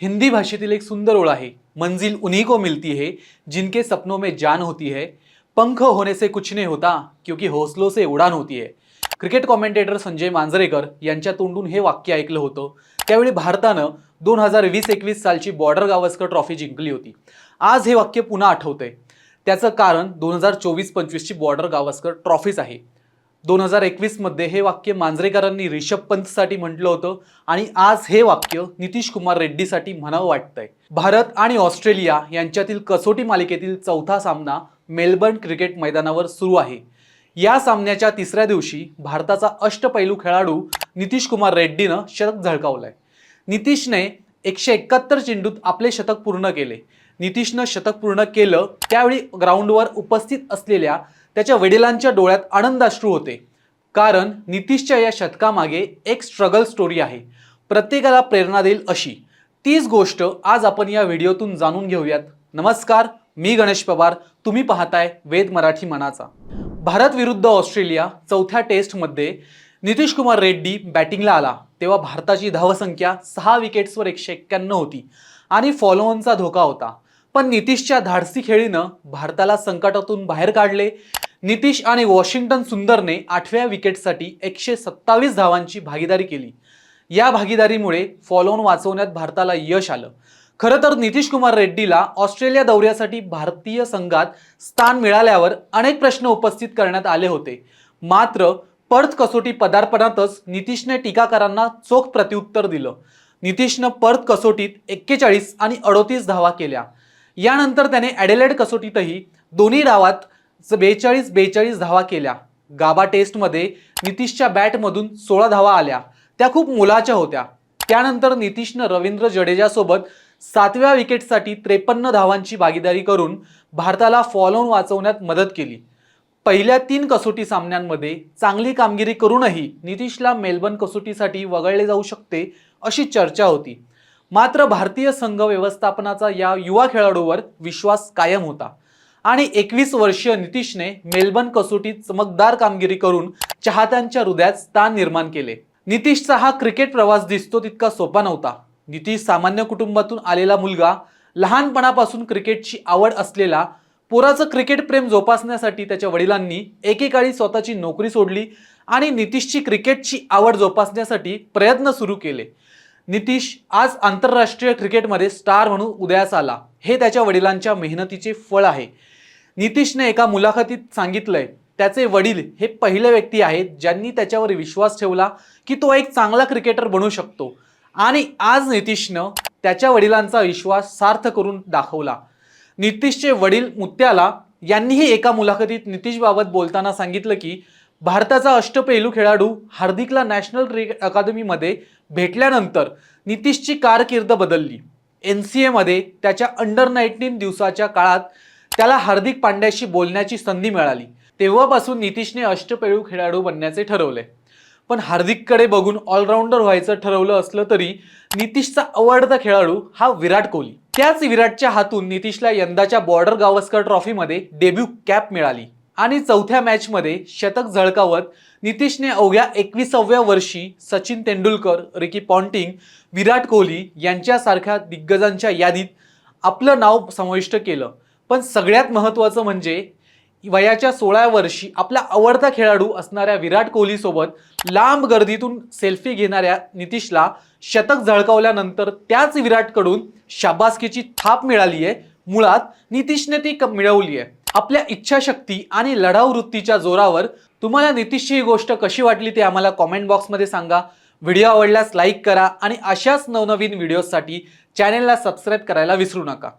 हिंदी भाषेतील एक सुंदर ओळ आहे. मंजिल उन्हीं को मिलती है जिनके सपनों में जान होती है. पंख होने से कुछ नहीं होता क्योंकि हौसलों से उडान होती है. क्रिकेट कॉमेंटेटर संजय मांजरेकर यांच्या तोंडून हे वाक्य ऐकलं होतं. त्यावेळी भारतानं दोन हजार वीस एकवीस सालची बॉर्डर गावस्कर ट्रॉफी जिंकली होती. आज हे वाक्य पुन्हा आठवतंय. त्याचं कारण दोन हजार चोवीस पंचवीसची बॉर्डर गावस्कर ट्रॉफीच आहे. दोन हजार एकवीसमध्ये हे वाक्य मांजरेकरांनी रिषभ पंतसाठी म्हटलं होतं आणि आज हे वाक्य नितीश कुमार रेड्डीसाठी म्हणावं वाटतंय. भारत आणि ऑस्ट्रेलिया यांच्यातील कसोटी मालिकेतील चौथा सामना मेलबर्न क्रिकेट मैदानावर सुरू आहे. या सामन्याच्या तिसऱ्या दिवशी भारताचा अष्टपैलू खेळाडू नितीश कुमार रेड्डीनं शतक झळकावलंय. नितीशने एकशे एकाहत्तर चेंडूत आपले शतक पूर्ण केले. नितीशनं शतक पूर्ण केलं त्यावेळी ग्राउंडवर उपस्थित असलेल्या त्याच्या वडिलांच्या डोळ्यात आनंदाश्रू होते. कारण नितीशच्या या शतकामागे एक स्ट्रगल स्टोरी आहे. प्रत्येकाला प्रेरणा देईल अशी. तीच गोष्ट आज आपण या व्हिडिओतून जाणून घेऊयात. नमस्कार मी गणेश पवार. तुम्ही पाहताय वेद मराठी मनाचा. भारत विरुद्ध ऑस्ट्रेलिया चौथ्या टेस्टमध्ये नितीश कुमार रेड्डी बॅटिंगला आला. तेव्हा भारताची धावसंख्या सहा विकेट्सवर एकशे एक्क्याण्णव होती. आणि फॉलोअनचा धोका होता. पण नितीशच्या धाडसी खेळीनं भारताला संकटातून बाहेर काढले. नितीश आणि वॉशिंग्टन सुंदरने आठव्या विकेटसाठी एकशे सत्तावीस धावांची भागीदारी केली. या भागीदारीमुळे फॉलोन वाचवण्यात भारताला यश आलं. खरं तर नितीश कुमार रेड्डीला ऑस्ट्रेलिया दौऱ्यासाठी भारतीय संघात स्थान मिळाल्यावर अनेक प्रश्न उपस्थित करण्यात आले होते. मात्र पर्थ कसोटी पदार्पणातच नितीशने टीकाकारांना चोख प्रत्युत्तर दिलं. नितीशनं पर्थ कसोटीत एक्केचाळीस आणि अडोतीस धावा केल्या. यानंतर त्याने ॲडेलेड कसोटीतही दोन्ही डावात बेचाळीस बेचाळीस धावा केल्या. गाबा टेस्टमध्ये नितीशच्या बॅटमधून सोळा धावा आल्या. त्या खूप मुलाच्या होत्या. त्यानंतर नितीशनं रवींद्र जडेजासोबत सातव्या विकेटसाठी त्रेपन्न धावांची भागीदारी करून भारताला फॉलोन वाचवण्यात मदत केली. पहिल्या तीन कसोटी सामन्यांमध्ये चांगली कामगिरी करूनही नितीशला मेलबर्न कसोटीसाठी वगळले जाऊ शकते अशी चर्चा होती. मात्र भारतीय संघ व्यवस्थापनाचा या युवा खेळाडूवर विश्वास कायम होता. आणि एकवीस वर्षीय नितीशने मेलबर्न कसोटीत चमकदार कामगिरी करून चाहत्यांच्या हृदयात स्थान निर्माण केले. नितीशचा हा क्रिकेट प्रवास दिसतो तितका सोपा नव्हता. नितीश सामान्य कुटुंबातून आलेला मुलगा लहानपणापासून क्रिकेटची आवड असलेला पोराचं क्रिकेट प्रेम जोपासण्यासाठी त्याच्या वडिलांनी एकेकाळी स्वतःची नोकरी सोडली आणि नितीशची क्रिकेटची आवड जोपासण्यासाठी प्रयत्न सुरू केले. नितीश आज आंतरराष्ट्रीय क्रिकेटमध्ये स्टार म्हणून उदयास आला. हे त्याच्या वडिलांच्या मेहनतीचे फळ आहे. नितीशने एका मुलाखतीत सांगितलंय त्याचे वडील हे पहिले व्यक्ती आहेत ज्यांनी त्याच्यावर विश्वास ठेवला की तो एक चांगला क्रिकेटर बनू शकतो. आणि आज नितीशनं त्याच्या वडिलांचा विश्वास सार्थ करून दाखवला. नितीशचे वडील मुत्याला यांनीही एका मुलाखतीत नितीशबाबत बोलताना सांगितलं की भारताचा अष्टपैलू खेळाडू हार्दिकला नॅशनल क्रिकेट अकादमीमध्ये भेटल्यानंतर नितीशची कारकीर्द बदलली. एन सी एमध्ये त्याच्या अंडर नाईन्टीन दिवसाच्या काळात त्याला हार्दिक पांड्याशी बोलण्याची संधी मिळाली. तेव्हापासून नितीशने अष्टपैलू खेळाडू बनण्याचे ठरवले. पण हार्दिककडे बघून ऑलराऊंडर व्हायचं ठरवलं असलं तरी नितीशचा आवडता खेळाडू हा विराट कोहली. त्याच विराटच्या हातून नितीशला यंदाच्या बॉर्डर गावस्कर ट्रॉफीमध्ये डेब्यू कॅप मिळाली. आणि चौथ्या मॅचमध्ये शतक झळकावत नितीशने अवघ्या एकविसाव्या वर्षी सचिन तेंडुलकर रिकी पॉन्टिंग विराट कोहली यांच्यासारख्या दिग्गजांच्या यादीत आपलं नाव समाविष्ट केलं. पण सगळ्यात महत्त्वाचं म्हणजे वयाच्या सोळा वर्षी आपला आवडता खेळाडू असणाऱ्या विराट कोहलीसोबत लांब गर्दीतून सेल्फी घेणाऱ्या नितीशला शतक झळकावल्यानंतर त्याच विराटकडून शाबासकीची थाप मिळाली आहे. मुळात नितीशने ती मिळवली आहे. आपल्या इच्छाशक्ती आणि लढाऊ वृत्तीच्या जोरावर तुम्हाला नितीशची ही गोष्ट कशी वाटली ते आम्हाला कॉमेंट बॉक्समध्ये सांगा. व्हिडिओ आवडल्यास लाईक करा आणि अशाच नवनवीन व्हिडिओसाठी चॅनेलला सबस्क्राईब करायला विसरू नका.